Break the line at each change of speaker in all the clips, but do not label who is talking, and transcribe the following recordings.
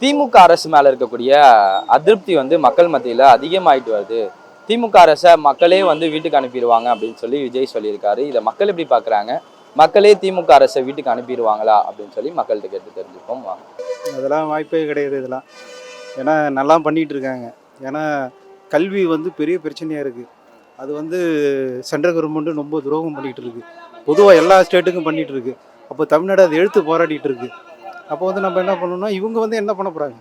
திமுக அரசு மேலே இருக்கக்கூடிய அதிருப்தி வந்து மக்கள் மத்தியில் அதிகமாயிட்டு வருது. திமுக அரசை மக்களே வந்து வீட்டுக்கு அனுப்பிடுவாங்க அப்படின்னு சொல்லி விஜய் சொல்லியிருக்காரு. இதை மக்கள் எப்படி பார்க்குறாங்க மக்களே திமுக அரசை வீட்டுக்கு அனுப்பிடுவாங்களா அப்படின்னு சொல்லி மக்கள்கிட்ட கேட்டு தெரிஞ்சுப்போம். வாங்க.
அதெல்லாம் வாய்ப்பே கிடையாது இதெல்லாம். ஏன்னா நல்லா பண்ணிகிட்டு இருக்காங்க. ஏன்னா கல்வி வந்து பெரிய பிரச்சனையாக இருக்குது அது வந்து சென்ட்ரல் கவர்மெண்ட்டு ரொம்ப துரோகம் பண்ணிகிட்டு இருக்குது பொதுவாக எல்லா ஸ்டேட்டுக்கும் பண்ணிகிட்டு இருக்குது அப்போ தமிழ்நாடு அதை எழுத்து போராடிட்டு இருக்குது அப்போ வந்து நம்ம என்ன பண்ணணும்னா இவங்க வந்து என்ன பண்ண போகிறாங்க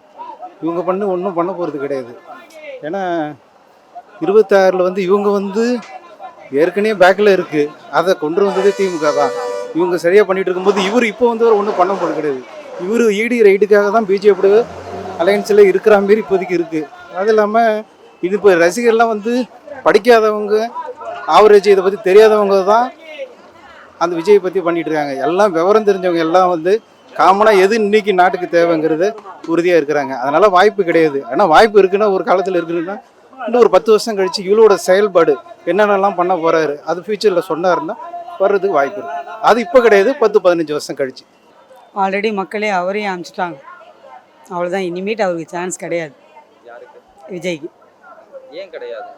இவங்க பண்ணி ஒன்றும் பண்ண போகிறது கிடையாது. ஏன்னா இருபத்தாறில் வந்து இவங்க வந்து ஏற்கனவே பேக்கில் இருக்குது அதை கொண்டு வந்ததே திமுக தான். இவங்க சரியாக பண்ணிட்டு இருக்கும்போது இவர் இப்போ வந்து ஒன்றும் பண்ண போகிறது கிடையாது. இவர் ஈடி ரைடுக்காக தான் பிஜேபி அலையன்ஸில் இருக்கிற மாரி இப்போதைக்கு இருக்குது அது இல்லாமல் இது இப்போ ரசிகர்லாம் வந்து படிக்காதவங்க ஆவரேஜ் இதை பற்றி தெரியாதவங்க தான் அந்த விஜயை பற்றி பண்ணிட்டு இருக்காங்க. எல்லாம் விவரம் தெரிஞ்சவங்க எல்லாம் வந்து காமனாக எது இன்னைக்கு நாட்டுக்கு தேவைங்கிறது உறுதியாக இருக்கிறாங்க. அதனால் வாய்ப்பு கிடையாது. ஆனால் வாய்ப்பு இருக்குன்னா ஒரு காலத்தில் இருக்குன்னா இன்னும் ஒரு பத்து வருஷம் கழிச்சு இவளோட செயல்பாடு என்னென்னலாம் பண்ண போகிறாரு அது ஃப்யூச்சரில் சொன்னாருன்னா வர்றதுக்கு வாய்ப்பு இருக்குது அது இப்போ கிடையாது பத்து பதினஞ்சு வருஷம் கழிச்சு.
ஆல்ரெடி மக்களே அவரையும் அனுப்பிச்சிட்டாங்க. அவ்வளோதான் இனிமேட்டு அவருக்கு சான்ஸ் கிடையாது.
யாருக்கு
விஜய்க்கு.
ஏன் கிடையாது?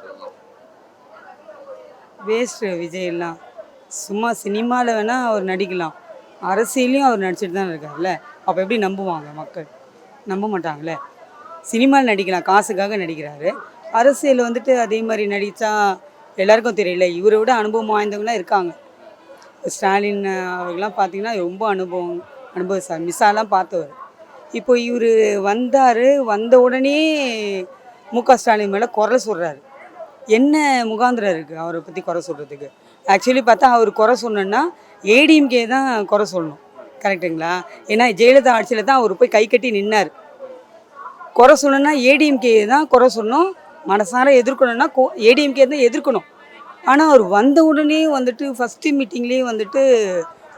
வேஸ்ட்டு விஜய்லாம் சும்மா சினிமாவில் வேணால் அவர் நடிக்கலாம். அரசியலையும் அவர் நடிச்சிட்டு தான் இருக்கார்ல அப்போ எப்படி நம்புவாங்க மக்கள்? நம்ப மாட்டாங்களே? சினிமாவில் நடிக்கலாம் காசுக்காக நடிக்கிறாரு. அரசியல் வந்துட்டு அதே மாதிரி நடித்தா எல்லாருக்கும் தெரியல. இவரை விட அனுபவம் வாய்ந்தவங்களாம் இருக்காங்க. ஸ்டாலின் அவர்கள்லாம் பார்த்தீங்கன்னா ரொம்ப அனுபவம் அனுபவம் சார் மிஸ்ஸாலாம் பார்த்தவர். இப்போ இவர் வந்தார் வந்த உடனே மு க ஸ்டாலின் மேலே குறை சொல்கிறாரு என்ன முகாந்திரம் இருக்குது அவரை பற்றி குறை சொல்கிறதுக்கு ஆக்சுவலி பார்த்தா அவர் குறை சொன்னோன்னா ஏடிஎம்கே தான் குறை சொல்லணும். கரெக்டுங்களா ஏன்னா ஜெயலலிதா ஆட்சியில் தான் அவர் போய் கை கட்டி நின்னார். குறை சொல்லணும்னா ஏடிஎம்கே தான் குறை சொல்லணும். மனசார எதிர்க்கணும்னா ஏடிஎம்கே தான் எதிர்க்கணும். ஆனால் அவர் வந்த உடனே வந்துட்டு ஃபஸ்ட்டு மீட்டிங்லேயே வந்துட்டு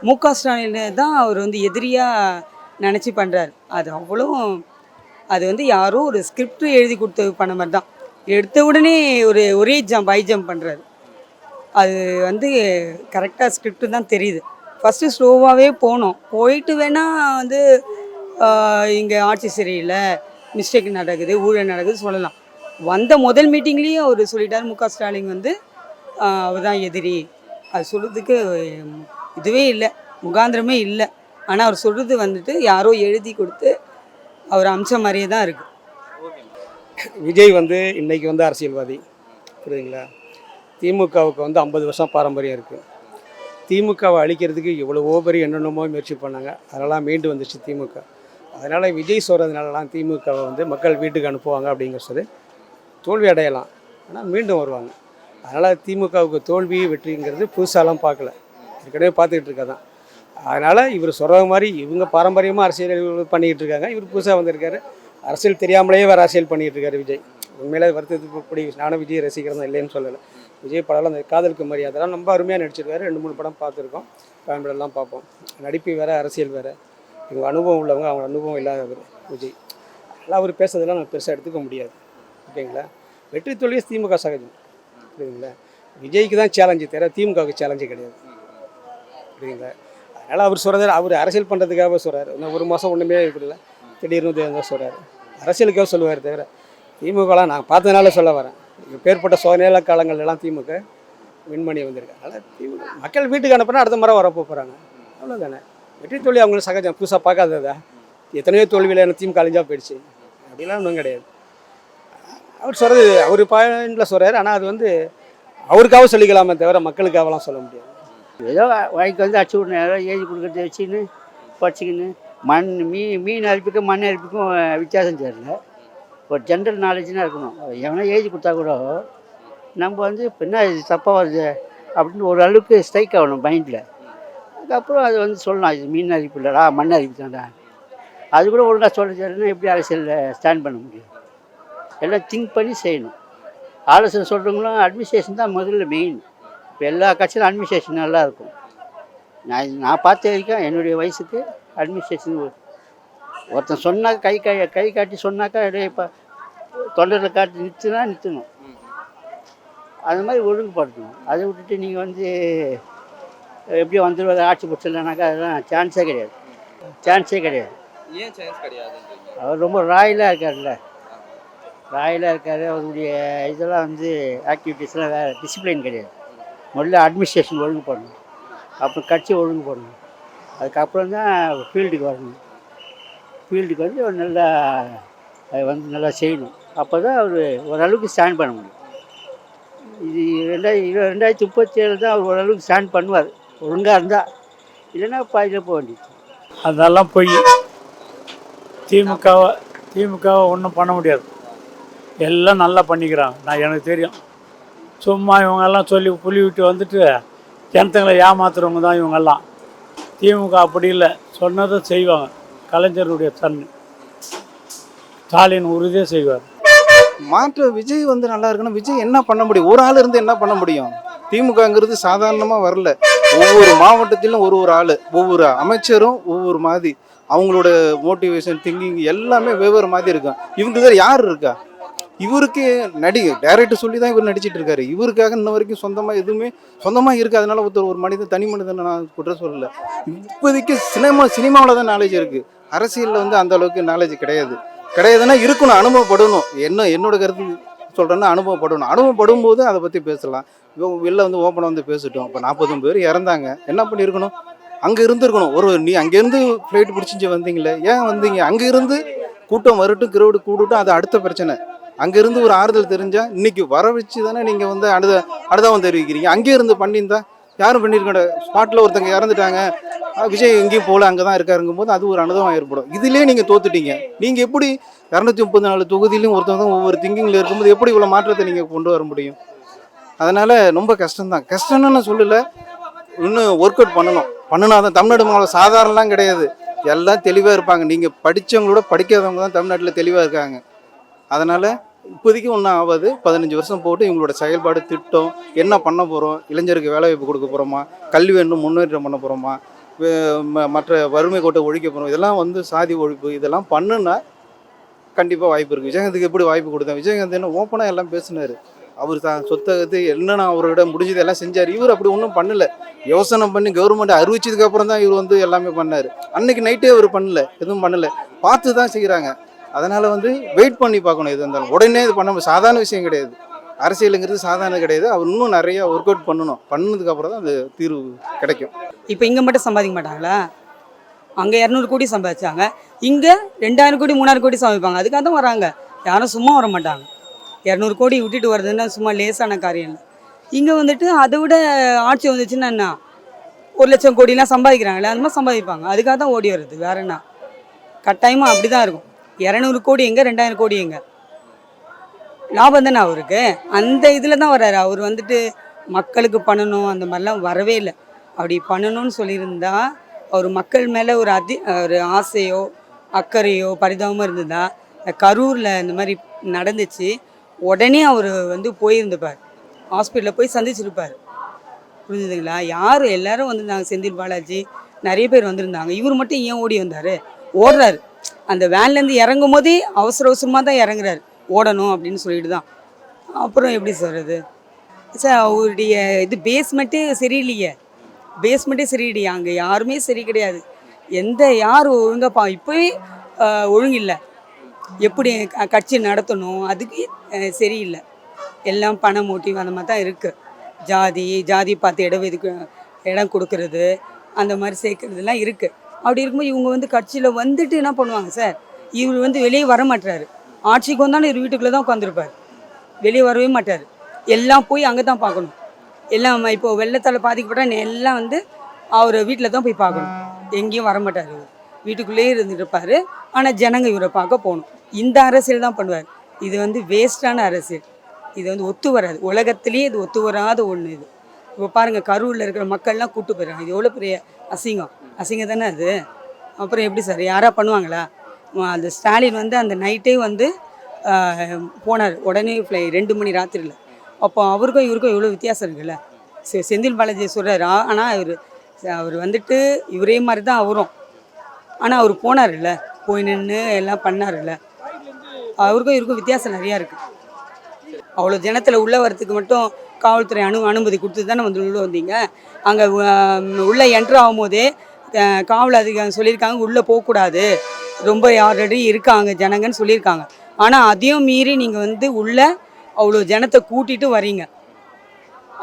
மு க ஸ்டாலினை தான் அவர் வந்து எதிரியாக நினச்சி பண்ணுறாரு அது அவ்வளோ அது வந்து யாரோ ஒரு ஸ்கிரிப்ட் எழுதி கொடுத்து பண்ண மாதிரி தான். எடுத்த உடனே ஒரு ஒரே ஜம்ப் ஐ ஜம்ப் பண்ணுறாரு அது வந்து கரெக்டாக ஸ்கிரிப்ட் தான் தெரியுது. ஃபஸ்ட்டு ஸ்லோவாகவே போனோம். போயிட்டு வேணால் வந்து இங்கே ஆட்சி சரியில்லை. மிஸ்டேக் நடக்குது ஊழல் நடக்குது சொல்லலாம். வந்த முதல் மீட்டிங்லேயும் அவர் சொல்லிட்டார் மு க. ஸ்டாலின் வந்து அவர் தான் எதிரி. அது சொல்கிறதுக்கு இதுவே இல்லை முகாந்திரமே இல்லை. ஆனால் அவர் சொல்கிறது வந்துட்டு யாரோ எழுதி கொடுத்து அவர் அம்ச மாதிரியே தான் இருக்குது
விஜய் வந்து இன்றைக்கி வந்து அரசியல்வாதி. புரியுதுங்களா? திமுகவுக்கு வந்து ஐம்பது வருஷம் பாரம்பரியம் இருக்குது திமுகவை அழிக்கிறதுக்கு எவ்வளவோ பெரிய என்னென்னமோ முயற்சி பண்ணாங்க. அதெல்லாம் மீண்டு வந்துச்சு திமுக. அதனால் விஜய் சொல்கிறதுனாலலாம் திமுகவை வந்து மக்கள் வீட்டுக்கு அனுப்புவாங்க அப்படிங்கிறது தோல்வி அடையலாம். ஆனால் மீண்டும் வருவாங்க. அதனால் திமுகவுக்கு தோல்வி வெற்றிங்கிறது புதுசாலாம் பார்க்கல. ஏற்கனவே பார்த்துக்கிட்டு இருக்கதான். அதனால் இவர் சொல்கிற மாதிரி இவங்க பாரம்பரியமாக அரசியல் பண்ணிக்கிட்டு இருக்காங்க. இவர் புதுசாக வந்திருக்காரு. அரசியல் தெரியாமலேயே வேறு அரசியல் பண்ணிகிட்டு இருக்காரு விஜய். உண்மையிலே வருத்தத்துக்கு நானும் விஜய் ரசிக்கிறதா இல்லைன்னு சொல்லலை. விஜய் படம் அந்த காதலுக்கு மரியாதைலாம் ரொம்ப அருமையாக நடிச்சிருக்காரு. ரெண்டு மூணு படம் பார்த்துருக்கோம். ஃபேமிலியெல்லாம் பார்ப்போம். நடிப்பு வேறு அரசியல் வேறு. இவங்க அனுபவம் உள்ளவங்க அவங்க அனுபவம் இல்லாதவர் விஜய். அதனால் அவர் பேசுறதெல்லாம் நம்ம பெருசாக எடுத்துக்க முடியாது. ஓகேங்களா? வெற்றி தோல்வியே திமுக சகஜம். புரியுதுங்களா? விஜய்க்கு தான் சேலஞ்சு தவிர திமுகவுக்கு சேலஞ்சு கிடையாது. புரியுதுங்களா? அதனால் அவர் சொல்கிறது அவர் அரசியல் பண்ணுறதுக்காக சொல்கிறார் இன்னும் ஒரு மாதம் ஒன்றுமே இருக்குல்ல திடீர்னு தான் சொல்கிறார் அரசியலுக்காக சொல்லுவார் தவிர திமுகலாம் நான் பார்த்ததுனால சொல்ல வரேன். பேர்பட்ட சோதனையில காலங்கள் எல்லாம் திமுக வின் பண்ணி வந்திருக்காங்க. அதனால் திமுக மக்கள் வீட்டுக்கு அனுப்புனா அடுத்த முறை வரப்போ போகிறாங்க அவ்வளோதானே வெற்றி தோல்வி அவங்களுக்கு சகஜம். புதுசாக பார்க்காததா எத்தனையோ தோல்வியில் எனக்கு திமுக அழிஞ்சா போயிடுச்சு. அப்படிலாம் ஒன்றும் கிடையாது. அவர் சொல்கிறது அவர் பாயிண்டில் சொல்கிறார் ஆனால் அது வந்து அவருக்காக சொல்லிக்கலாமே தவிர மக்களுக்காகலாம் சொல்ல முடியாது.
ஏதோ வாய்க்கு வந்து அடிச்சு விடணும். ஏதோ ஏஜி கொடுக்குறத வச்சுக்கின்னு படிச்சுக்கின்னு மண் மீ மீன் அரிப்புக்கும் மண் அரிப்புக்கும் வித்தியாசம் தெரியல. ஒரு ஜென்ரல் நாலேஜ்னா இருக்கணும். எவனா எழுதி கொடுத்தா கூட நம்ம வந்து இப்போ என்ன இது தப்பாக வருது அப்படின்னு ஒரு அளவுக்கு ஸ்ட்ரைக் ஆகணும் மைண்டில் அதுக்கப்புறம் அது வந்து சொல்லலாம் இது மீன் அரிப்பு இல்லைடா மண் அரிப்பு தான்டா. அது கூட ஒழுங்காக சொல்ல எப்படி அரசியலில் ஸ்டாண்ட் பண்ண முடியும்? எல்லாம் திங்க் பண்ணி செய்யணும். ஆலோசனை சொல்கிறவங்களும் அட்மினிஸ்ட்ரேஷன் தான் முதல்ல மெயின் இப்போ எல்லா கட்சியிலும் அட்மினிஸ்ட்ரேஷன் நல்லா இருக்கும். நான் நான் பார்த்த வரைக்கும் என்னுடைய வயசுக்கு அட்மினிஸ்ட்ரேஷன் ஒருத்தன் சொன்னாக்க கை கை கை காட்டி சொன்னாக்கா இப்போ தொண்டரில் காட்டி நிறுத்துனா நிறுத்தணும். அது மாதிரி ஒழுங்குபடுத்தணும். அதை விட்டுட்டு நீங்கள் வந்து எப்படியோ வந்துடுவாங்க ஆட்சி பிடிச்சிடலனாக்கா அதெல்லாம் சான்ஸே கிடையாது. சான்ஸே கிடையாது.
ஏன் சான்ஸ் கிடையாதுன்றீங்க?
அவர் ரொம்ப ராயலாக இருக்கார்ல ராயலாக இருக்கார். அவருடைய இதெல்லாம் வந்து ஆக்டிவிட்டீஸ்லாம் வேறு டிசிப்ளின் கிடையாது. முதல்ல அட்மினிஸ்ட்ரேஷன் ஒழுங்கு பண்ணணும் அப்புறம் கட்சி ஒழுங்கு பண்ணணும் அதுக்கப்புறம் தான் ஃபீல்டுக்கு வரணும். ஃபீல்டுக்கு வந்து அவர் நல்லா வந்து நல்லா செய்யணும். அப்போ தான் அவர் ஓரளவுக்கு ஸ்டாண்ட் பண்ண முடியும். இது ரெண்டாயிரம் இருபது ரெண்டாயிரத்தி முப்பத்தி ஏழு தான் அவர் ஓரளவுக்கு ஸ்டாண்ட் பண்ணுவார். ஒழுங்காக இருந்தால் இல்லைன்னா பாதியில் போக வேண்டியது.
அதெல்லாம் பொய் திமுகவை திமுகவை ஒன்றும் பண்ண முடியாது. எல்லாம் நல்லா பண்ணிக்கிறாங்க. நான் எனக்கு தெரியும். சும்மா இவங்கெல்லாம் சொல்லி புலி விட்டு வந்துட்டு ஜனத்தங்களை ஏமாத்துறவங்க தான் இவங்கெல்லாம். திமுக அப்படி இல்லை. சொன்னதை செய்வாங்க. கலைஞருடைய தன்மை ஸ்டாலின் உறுதியாக செய்வார்.
மாற்று விஜய் வந்து நல்லா இருக்கணும். விஜய் என்ன பண்ண முடியும்? ஒரு ஆள் இருந்து என்ன பண்ண முடியும்? திமுகங்கிறது சாதாரணமாக வரல. ஒவ்வொரு மாவட்டத்திலும் ஒரு ஒரு ஆள் ஒவ்வொரு அமைச்சரும் ஒவ்வொரு மாதிரி. அவங்களோட மோட்டிவேஷன் திங்கிங் எல்லாமே வெவ்வேறு மாதிரி இருக்கும். இவங்களுக்கு யார் இருக்கா? இவருக்கு நடிகை டேரக்டர் சொல்லி தான் இவர் நடிச்சிட்டு இருக்காரு. இவருக்காக இன்ன வரைக்கும் சொந்தமாக எதுவுமே சொந்தமாக இருக்குது. அதனால ஒருத்தர் ஒரு மனிதன் தனி மனிதனை நான் குற்றம் சொல்லல. இப்போதைக்கு சினிமா சினிமாவில் தான் நாலேஜ் இருக்குது அரசியலில் வந்து அந்த அளவுக்கு நாலேஜ் கிடையாது. கிடையாதுன்னா இருக்கணும் அனுபவப்படணும். என்ன என்னோட கருத்து சொல்கிறேன்னா அனுபவப்படணும். அனுபவப்படும் போது அதை பற்றி பேசலாம். இவங்க வெளில வந்து ஓப்பனாக வந்து பேசிட்டோம். இப்போ நாற்பதும் பேர் இறந்தாங்க. என்ன பண்ணியிருக்கணும்? அங்கே இருந்துருக்கணும். ஒரு நீ அங்கேருந்து ஃப்ளைட் பிடிச்சிச்சு வந்தீங்களே? ஏன் வந்தீங்க? அங்கேருந்து கூட்டம் வரட்டும் கிரௌடு கூடட்டும் அது அடுத்த பிரச்சனை. அங்கேருந்து ஒரு ஆறுதல் தெரிஞ்சால் இன்றைக்கி வர வச்சு தானே நீங்கள் வந்து அடுத்த அடுத்தவன் தெரிவிக்கிறீங்க. அங்கே இருந்து பண்ணியிருந்தா யாரும் பண்ணியிருக்க ஸ்பாட்டில் ஒருத்தங்க இறந்துட்டாங்க. விஜய் எங்கேயும் போகல அங்கே தான் இருக்காருங்கும் போது அது ஒரு அனுபவம் ஏற்படும். இதுலேயே நீங்கள் தோத்துட்டீங்க. நீங்கள் எப்படி இரநூத்தி முப்பத்தி நாலு தொகுதியிலும் ஒருத்தவங்க ஒவ்வொரு திங்கிங்கில் இருக்கும்போது எப்படி இவ்வளோ மாற்றத்தை நீங்கள் கொண்டு வர முடியும்? அதனால் ரொம்ப கஷ்டம்தான். கஷ்டம்னு நான் சொல்லலை. இன்னும் ஒர்க் அவுட் பண்ணணும். பண்ணினா தான் தமிழ்நாடு மாநிலம் சாதாரணலாம் கிடையாது. எல்லாம் தெளிவாக இருப்பாங்க. நீங்கள் படித்தவங்களோட படிக்காதவங்க தான் தமிழ்நாட்டில் தெளிவாக இருக்காங்க. அதனால் இப்போதைக்கு ஒன்றும் ஆகாது. பதினஞ்சு வருஷம் போட்டு இவங்களோட செயல்பாடு திட்டம் என்ன பண்ண போகிறோம் இளைஞருக்கு வேலைவாய்ப்பு கொடுக்க போகிறோமா கல்வி இன்னும் முன்னேற்றம் பண்ண போகிறோமா மற்ற வறுமை கோட்டை ஒழிக்க போகிறோம் இதெல்லாம் வந்து சாதி ஒழிப்பு இதெல்லாம் பண்ணுனா கண்டிப்பாக வாய்ப்பு இருக்குது விஜயகாந்துக்கு எப்படி வாய்ப்பு கொடுத்தேன்? விஜயகாந்த் என்ன ஓப்பனாக எல்லாம் பேசினார். அவர் தான் சொத்தகத்து என்னென்ன அவரோட முடிஞ்சது எல்லாம் செஞ்சார். இவர் அப்படி ஒன்றும் பண்ணல. யோசனை பண்ணி கவர்மெண்ட் அறிவிச்சதுக்கப்புறம் தான் இவர் வந்து எல்லாமே பண்ணார். அன்னைக்கு நைட்டே அவர் பண்ணல. எதுவும் பண்ணல. பார்த்து தான் செய்கிறாங்க அதனால் வந்து வெயிட் பண்ணி பார்க்கணும் எது இருந்தாலும். உடனே இது பண்ண சாதாரண விஷயம் கிடையாது. அரசியலுங்கிறது சாதாரண கிடையாது. அவர் இன்னும் நிறைய ஒர்க் அவுட் பண்ணணும். பண்ணதுக்கு அப்புறம் தான் அது தீர்வு கிடைக்கும்.
இப்போ இங்கே மட்டும் சம்பாதிக்க மாட்டாங்களா? அங்கே இரநூறு கோடி சம்பாதிச்சாங்க. இங்கே ரெண்டாயிரம் கோடி மூணாயிரம் கோடி சம்பாதிப்பாங்க. அதுக்காக தான் வராங்க. யாரும் சும்மா வர மாட்டாங்க. இரநூறு கோடி விட்டுட்டு வர்றதுன்னா சும்மா லேசான காரியம் இல்லை. இங்கே வந்துட்டு அதை விட ஆட்சி வந்துச்சுன்னா என்ன? ஒரு லட்சம் கோடிலாம் சம்பாதிக்கிறாங்களே அந்த மாதிரி சம்பாதிப்பாங்க. அதுக்காக தான் ஓடி வருது வேற என்ன? கட்டாயமாக அப்படி தான் இருக்கும். இரநூறு கோடி எங்கே ரெண்டாயிரம் கோடி எங்கே? லாபம் தானே அவருக்கு? அந்த இதில் தான் வர்றாரு. அவர் வந்துட்டு மக்களுக்கு பண்ணணும் அந்த மாதிரிலாம் வரவே இல்லை. அப்படி பண்ணணும்னு சொல்லியிருந்தா அவர் மக்கள் மேலே ஒரு அதி ஒரு ஆசையோ அக்கறையோ பரிதாபமாக இருந்ததா? கரூரில் இந்த மாதிரி நடந்துச்சு. உடனே அவர் வந்து போயிருந்துப்பார். ஹாஸ்பிட்டலில் போய் சந்திச்சிருப்பார். புரிஞ்சுதுங்களா? யார்? எல்லாரும் வந்திருந்தாங்க செந்தில் பாலாஜி நிறைய பேர் வந்திருந்தாங்க. இவர் மட்டும் ஏன் ஓடி வந்தார்? ஓடுறாரு. அந்த வேன்லேருந்து இறங்கும் போதே அவசர அவசரமாக தான் இறங்குறாரு. ஓடணும் அப்படின்னு சொல்லிட்டு தான் அப்புறம் எப்படி சொல்கிறது சார் அவருடைய இது பேஸ்மெண்ட்டே சரியில்லையே. பேஸ்மெண்ட்டே சரியில்லையே. அங்கே யாருமே சரி கிடையாது. எந்த யார் ஒழுங்கா பா இப்போவே ஒழுங்கில்லை. எப்படி க- கட்சி நடத்தணும் அதுக்கு சரியில்லை. எல்லாம் பணம் மோட்டிவ் அந்த மாதிரி தான் இருக்குது ஜாதி ஜாதி பார்த்து இடம் எதுக்கு இடம் கொடுக்கறது அந்த மாதிரி சேர்க்குறதுலாம் இருக்குது அப்படி இருக்கும்போது இவங்க வந்து கட்சியில் வந்துட்டு என்ன பண்ணுவாங்க சார்? இவர் வந்து வெளியே வர மாட்டாரு ஆட்சிக்கு வந்தாலும் இவர் வீட்டுக்குள்ளே தான் உட்காந்துருப்பார். வெளியே வரவே மாட்டார். எல்லாம் போய் அங்கே தான் பார்க்கணும். எல்லாம் இப்போ வெள்ளத்தால் பாதிக்கப்பட்ட எல்லாம் வந்து அவர் வீட்டில் தான் போய் பார்க்கணும். எங்கேயும் வர மாட்டார் இவர். வீட்டுக்குள்ளேயே இருந்துட்டு இருப்பார் ஆனால் ஜனங்க இவரை பார்க்க போகணும். இந்த அரசியல் தான் பண்ணுவார். இது வந்து வேஸ்டான அரசியல். இது வந்து ஒத்து வராது. உலகத்திலேயே இது ஒத்து வராத ஒன்று இது. இப்போ பாருங்கள் கரூரில் இருக்கிற மக்கள்லாம் கூட்டு போயிடுறாங்க. இது எவ்வளோ பெரிய அசிங்கம். அசிங்கம் தானே அது? அப்புறம் எப்படி சார்? யாராக பண்ணுவாங்களா? அந்த ஸ்டாலின் வந்து அந்த நைட்டே வந்து போனார். உடனே ஃப்ளை ரெண்டு மணி ராத்திரியில் அப்போ அவருக்கும் இவருக்கும் இவ்வளோ வித்தியாசம் இருக்குல்ல? செ- செந்தில் பாலாஜி சொல்கிறார் ஆனால் இவர் அவர் வந்துட்டு இவரே மாதிரி தான் அவரும். ஆனால் அவர் போனார்ல போய் நின்று எல்லாம் பண்ணார்ல அவருக்கும் இவருக்கும் வித்தியாசம் நிறையா இருக்குது அவ்வளோ ஜனத்தில் உள்ளே வரத்துக்கு மட்டும் காவல்துறை அனு அனுமதி கொடுத்து தானே வந்து உள்ளே வந்தீங்க? அங்கே உள்ளே என்ட்ரு ஆகும்போதே காவல் அதிகாரி சொல்லியிருக்காங்க உள்ளே போகக்கூடாது. ரொம்ப ஆல்ரெடி இருக்காங்க ஜனங்கன்னு சொல்லியிருக்காங்க. ஆனால் அதையும் மீறி நீங்கள் வந்து உள்ளே அவ்வளோ ஜனத்தை கூட்டிட்டு வரீங்க.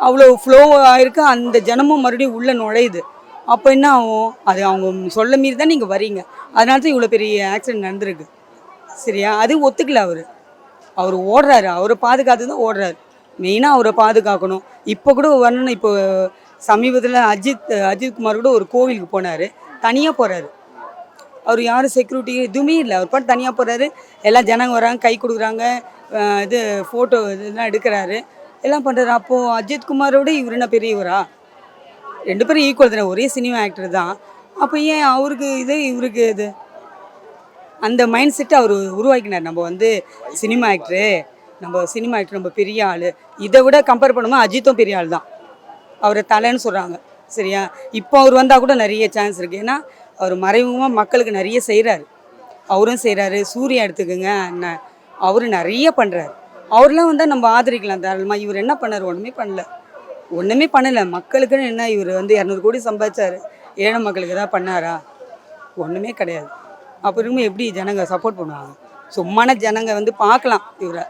அவ்வளோ ஃப்ளோ ஆகிருக்கு அந்த ஜனமும் மறுபடியும் உள்ளே நுழையுது. அப்போ என்ன ஆகும்? அது அவங்க சொல்ல மீறி தான் நீங்கள் வரீங்க. அதனால தான் இவ்வளோ பெரிய ஆக்சிடென்ட் நடந்திருக்கு. சரியா? அது ஒத்துக்கல அவர். அவர் ஓடுறாரு. அவரை பாதுகாத்து தான் ஓடுறாரு. மெயினாக அவரை பாதுகாக்கணும். இப்போ கூட வரணும் இப்போ சமீபத்தில் அஜித் அஜித் குமார் கூட ஒரு கோவிலுக்கு போனார். தனியாக போகிறாரு அவர் யாரும் செக்யூரிட்டி எதுவுமே இல்லை. அவர் பாட்டு தனியாக போகிறாரு எல்லாம் ஜனங்க வராங்க கை கொடுக்குறாங்க. இது ஃபோட்டோ இதெல்லாம் எடுக்கிறாரு. எல்லாம் பண்ணுறாரு அப்போது அஜித் குமாரோட இவர் என்ன பெரியவரா? ரெண்டு பேரும் ஈக்குவல் தானே. ஒரே சினிமா ஆக்டர் தான். அப்போ ஏன் அவருக்கு இது இவருக்கு இது? அந்த மைண்ட் செட்டை அவர் உருவாக்கினார். நம்ம வந்து சினிமா ஆக்டரு நம்ம சினிமா ஆக்டர் நம்ம பெரிய ஆள். இதை விட கம்பேர் பண்ணும்போது அஜித்தும் பெரிய ஆள் தான் அவரை தலைன்னு சொல்கிறாங்க சரியா? இப்போ அவர் வந்தால் கூட நிறைய சான்ஸ் இருக்குது ஏன்னா அவர் மறைமுகமாக மக்களுக்கு நிறைய செய்கிறாரு அவரும் செய்கிறாரு சூர்யா எடுத்துக்கோங்க. அண்ணன் அவர் நிறைய பண்ணுறாரு அவர்லாம் வந்தால் நம்ம ஆதரிக்கலாம் தாராளமாக இவர் என்ன பண்ணார்? ஒன்றுமே பண்ணல. ஒன்றுமே பண்ணலை. மக்களுக்குன்னு என்ன? இவர் வந்து இரநூறு கோடி சம்பாதிச்சார். ஏழை மக்களுக்கு ஏதாவது பண்ணாரா? ஒன்றுமே கிடையாது. அப்போ இருக்கும்போது எப்படி ஜனங்க சப்போர்ட் பண்ணுவாங்க? சும்மான ஜனங்க வந்து பார்க்கலாம் இவரை.